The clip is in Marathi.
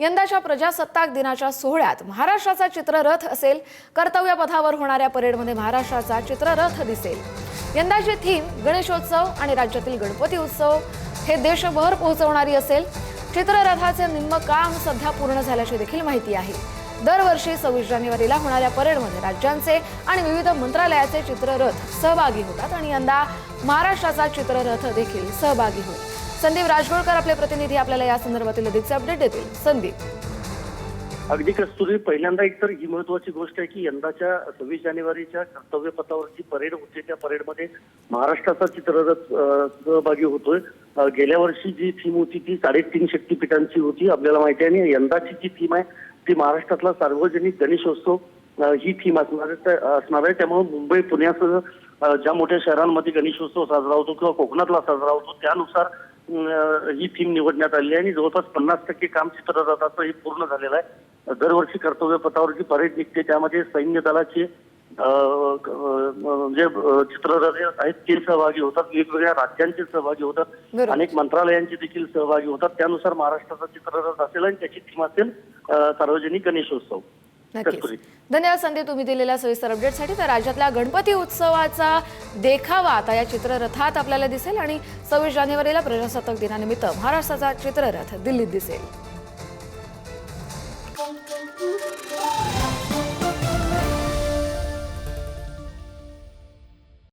यंदाच्या प्रजासत्ताक दिनाच्या सोहळ्यात महाराष्ट्राचा चित्ररथ असेल कर्तव्यपथावर होणाऱ्या परेडमध्ये महाराष्ट्राचा चित्ररथ दिसेल. यंदाची थीम गणेशोत्सव आणि राज्यातील गणपती उत्सव. हे देशभर पोहोचवणारी असेल. चित्ररथाचे निम्म काम सध्या पूर्ण झाल्याची देखील माहिती आहे. दरवर्षी सव्वीस जानेवारीला होणाऱ्या परेडमध्ये राज्यांचे आणि विविध मंत्रालयाचे चित्ररथ सहभागी होतात आणि यंदा महाराष्ट्राचा चित्ररथ देखील सहभागी होईल. संदीप राजगोळकर आपले प्रतिनिधी आपल्याला या संदर्भातील अधिकचे अपडेट देतील. संदीप. अगदी कस्तुरी पहिल्यांदा एक तर ही महत्वाची गोष्ट आहे की यंदाच्या सव्वीस जानेवारीच्या कर्तव्य पथावरची परेड होते. त्या परेडमध्ये महाराष्ट्राचा चित्ररथ सहभागी होतोय. गेल्या वर्षी जी थीम होती ती साडेतीन शक्तीपीठांची होती आपल्याला माहिती आहे. आणि यंदाची जी थीम आहे ती महाराष्ट्रातला सार्वजनिक गणेशोत्सव ही थीम असणार आहे. असणार आहे. त्यामुळे मुंबई पुण्यासह ज्या मोठ्या शहरांमध्ये गणेशोत्सव साजरा होतो किंवा कोकणातला साजरा होतो त्यानुसार ही थीम निवडण्यात आली आणि जवळपास पन्नास टक्के काम चित्ररथाचं हे पूर्ण झालेलं आहे. दरवर्षी कर्तव्य पथावरची परेड निघते त्यामध्ये सैन्य दलाचे अ, अ, जे अ, चित्ररथ आहेत ते सहभागी होतात. वेगवेगळ्या राज्यांचे सहभागी होतात. अनेक मंत्रालयांचे देखील सहभागी होतात. त्यानुसार महाराष्ट्राचा चित्ररथ असेल आणि त्याची थीम असेल सार्वजनिक गणेशोत्सव. नक्कीच. धन्यवाद संदीप तुम्ही दिलेल्या सविस्तर अपडेटसाठी तर राज्यातल्या गणपती उत्सवाचा देखावा आता या चित्ररथात आपल्याला दिसेल आणि सव्वीस जानेवारीला प्रजासत्ताक दिनानिमित्त महाराष्ट्राचा चित्ररथ दिल्लीत दिसेल.